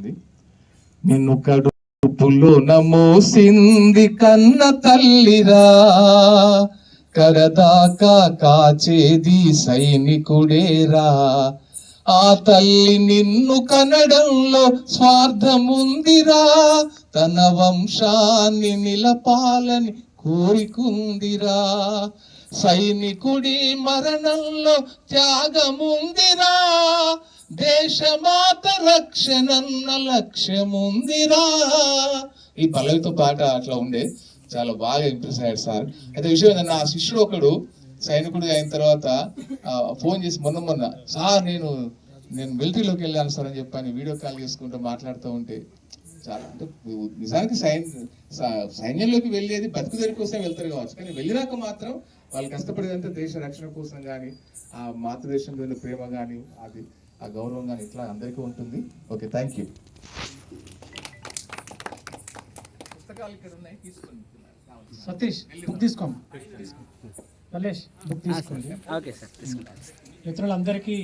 ఉంది. నిన్ను కడుపులో నమోసింది కన్న తల్లిరా. కరదాకా కాచేది సైనికుడేరా. ఆ తల్లి నిన్ను కనడంలో స్వార్థముందిరా. తన వంశాన్ని నిలపాలని కోరికుందిరా. సైనికుడి మరణంలో త్యాగముందిరా. దేశమాత రక్షణన్న లక్ష్యముందిరా. ఈ పల్లవితో పాట అట్లా ఉండే చాలా బాగా ఇంప్రెస్ అయ్యాడు సార్. అయితే విషయం ఏంటంటే నా శిష్యుడు ఒకడు సైనికుడు అయిన తర్వాత ఫోన్ చేసి మొన్న మొన్న సార్ నేను నేను మిలిటరీలోకి వెళ్ళాను సార్ అని చెప్పాను వీడియో కాల్ చేసుకుంటూ మాట్లాడుతూ ఉంటే చాలా అంటే నిజానికి సైన్ సైన్యంలోకి వెళ్ళేది బతుకుదరి కోసం వెళ్తారు కావచ్చు. కానీ వెళ్ళినాక మాత్రం వాళ్ళు కష్టపడేదంటే దేశ రక్షణ కోసం కానీ ఆ మాతృదేశం ప్రేమ కానీ అది ఆ గౌరవం కానీ ఇట్లా అందరికీ ఉంటుంది. Okay thank you Satish book తీసుకోండి మల్లేష్ బుక్ తీసుకోండి. ఓకే సార్ మిత్రులందరికీ